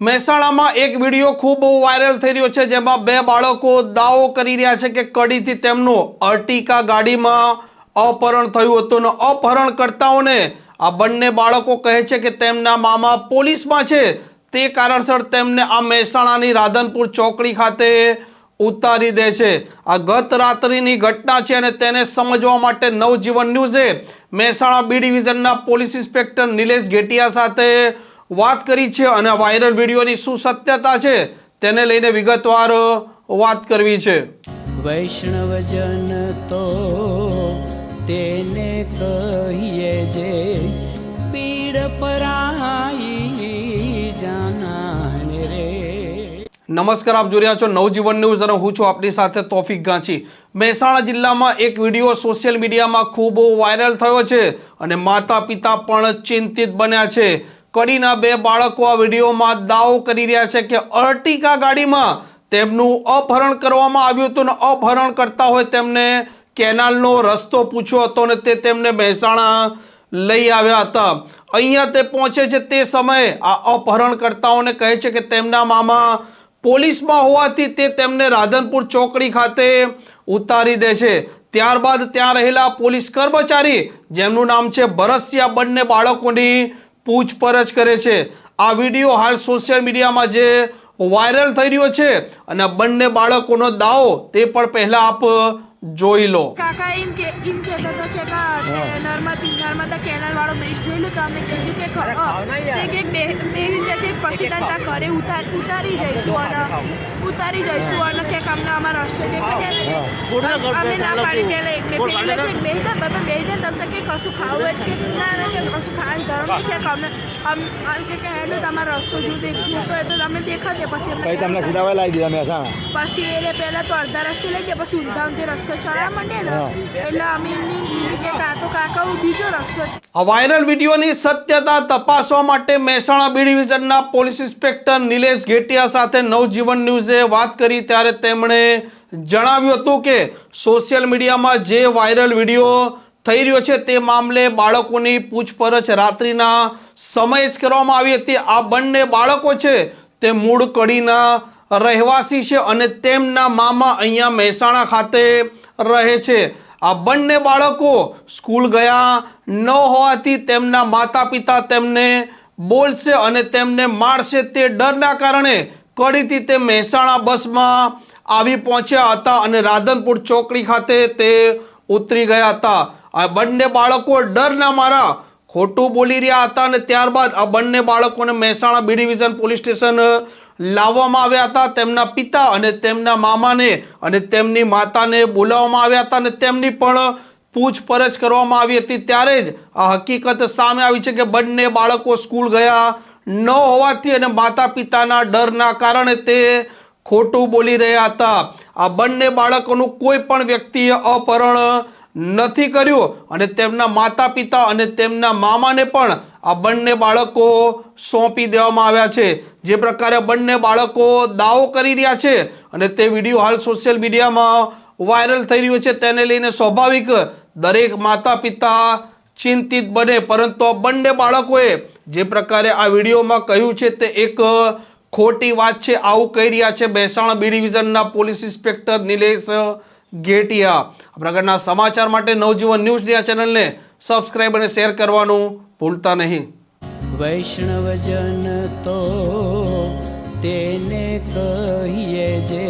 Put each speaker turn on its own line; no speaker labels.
મહેસાણામાં એક વીડિયો ખૂબ વાયરલ થઈ રહ્યો છે, જેમાં બે બાળકો દાવો કરી રહ્યા છે કે કડીથી તેમનું અર્ટિકા ગાડીમાં અપહરણ થયું હતું અને અપહરણકર્તાઓને આ બંને બાળકો કહે છે કે તેમના મામા પોલીસમાં છે. તે કારણસર તેમને આ મહેસાણાની રાધનપુર ચોકડી ખાતે ઉતારી દે છે. આ ગત રાત્રિની ઘટના છે અને તેને સમજવા માટે નવજીવન ન્યૂઝે મહેસાણા બી ડિવિઝનના પોલીસ ઇન્સ્પેક્ટર નિલેશ ઘેટિયા સાથે વાત કરી છે અને વાયરલ વિડીયોની શું સત્યતા છે તેને લઈને વિગતવાર વાત કરવી છે.
વૈષ્ણવજન તો તેને કહીએ જે પીડ પરાઈ જાનાને રે.
નમસ્કાર આપ જોઈ રહ્યા છો નવજીવન ન્યૂઝ અને હું છું આપની સાથે તોફિક ગાંચી. મહેસાણા જિલ્લામાં એક વીડિયો સોશિયલ મીડિયામાં ખૂબ વાયરલ થયો છે અને માતા પિતા પણ ચિંતિત બન્યા છે. કડીના બે બાળકો આ વિડીયોમાં દાવો કરી રહ્યા છે કે અર્ટિકા ગાડીમાં તેમનું અપહરણ કરવામાં આવ્યું હતું ને અપહરણ કરતા હોય તેમને કેનાલનો રસ્તો પૂછ્યો હતો ને તે તેમને મહેસાણા લઈ આવ્યા હતા. અહીંયા તે પહોંચે છે તે સમયે આ અપહરણકર્તાઓને કહે છે કે તેમના મામા પોલીસમાં હોવાથી તે તેમને રાધનપુર ચોકડી ખાતે ઉતારી દે છે. ત્યારબાદ ત્યાં રહેલા પોલીસ કર્મચારી, જેમનું નામ છે ભરસિયા, બંને બાળકોની પૂછપરછ કરે છે. આ વીડિયો હાલ સોશિયલ મીડિયામાં જે વાયરલ થઈ રહ્યો છે અને બંને બાળકોનો દાવો તે પણ પહેલા આપ જોઈ લો.
કાકા એમ કે એમ કહેતો તો કે નર્મદી નર્મદા કેનાલ વાળો બ્રિજ જોયેલું તો અમે કીધું કે તે કે બેહી જશે પછી તને ત્યાં ઘરે ઉતાર ઉતારી જઈશું અને ઉતારી જઈશું અને કે અમને અમારો રસ્તો અમે ના પાડી પહેલે બે પેલી કે બેહી જા બાબા બેહી જા તમને કે કશું ખાવું હોય કે ના ના કે કશું ખાવાની જરૂર નહીં. કે અમને અમ કે કે હેડો તમારો રસ્તો જો દેખ જોતો હોય તો તમે દેખાડે પછી અમને
તમને સીધા લાવી દીધા મહેસાણા
પછી એને પહેલા તો અડધા રસ્તે લઈ ગયા પછી ઊંધાઉંધી રસ્તો ચડવા માંડે ને. એટલે અમે એમની કે કાકો કાકા બીજો રસ્તો
આ વાયરલ વિડીયોની સત્યતા તપાસવા માટે મહેસાણા બી ડિવિઝનના પોલીસ ઇન્સ્પેક્ટર નિલેશ ઘેટિયા સાથે નવજીવન ન્યૂઝે વાત કરી. ત્યારે તેમણે જણાવ્યું હતું કે સોશિયલ મીડિયામાં જે વાયરલ વીડિયો થઈ રહ્યો છે તે મામલે બાળકોની પૂછપરછ રાત્રિના સમયે જ કરવામાં આવી હતી. આ બંને બાળકો છે તે મૂળ કડીના રહેવાસી છે અને તેમના મામા અહીંયા મહેસાણા ખાતે રહે છે. આ બંને બાળકો સ્કૂલ ગયા ન હોવાથી તેમના માતા પિતા તેમને બોલશે અને તેમને મારશે તે ડરના કારણે કડીથી તે મહેસાણા બસમાં આવી પહોંચ્યા હતા અને રાધનપુર ચોકડી ખાતે તે ઉતરી ગયા હતા. આ બંને બાળકો ડરના મારા ખોટું બોલી રહ્યા હતા અને ત્યારબાદ આ બંને બાળકોને Mehsana B division police station લાવવામાં આવ્યા હતા. તેમના પિતા અને તેમના મામાને અને તેમની માતાને બોલાવવામાં આવ્યા હતા અને તેમની પણ પૂછપરછ કરવામાં આવી હતી. ત્યારે જ આ હકીકત સામે આવી છે કે બંને બાળકો સ્કૂલ ગયા ન હોવાથી અને માતા પિતાના ડરના કારણે તે ખોટું બોલી રહ્યા હતા. આ બંને બાળકોનું કોઈ પણ વ્યક્તિએ અપહરણ નથી કર્યું. અને તેમના માતા પિતા અને તેમના મામાને પણ આ બંને બાળકો સોંપી દેવામાં આવ્યા છે. જે પ્રકારે બંને બાળકો દાવો કરી રહ્યા છે અને તે વીડિયો હાલ સોશિયલ મીડિયામાં વાયરલ થઈ રહ્યો છે. તેને લઈને સ્વાભાવિક દરેક માતા પિતા ચિંતિત બને. પરંતુ આ બંને બાળકોએ જે પ્રકારે આ વિડીયોમાં કહ્યું છે તે એક ખોટી વાત છે. આવું કહી રહ્યા છે. મહેસાણા બી ડિવિઝનના પોલીસ ઇન્સ્પેક્ટર નિલેશ ઘેટિયા આ પ્રકારના સમાચાર માટે નવજીવન ન્યૂઝ આ ચેનલને સબસ્ક્રાઇબ અને શેર કરવાનું ભૂલતા નહીં.
વૈષ્ણવજન તો તેને કહીએ જે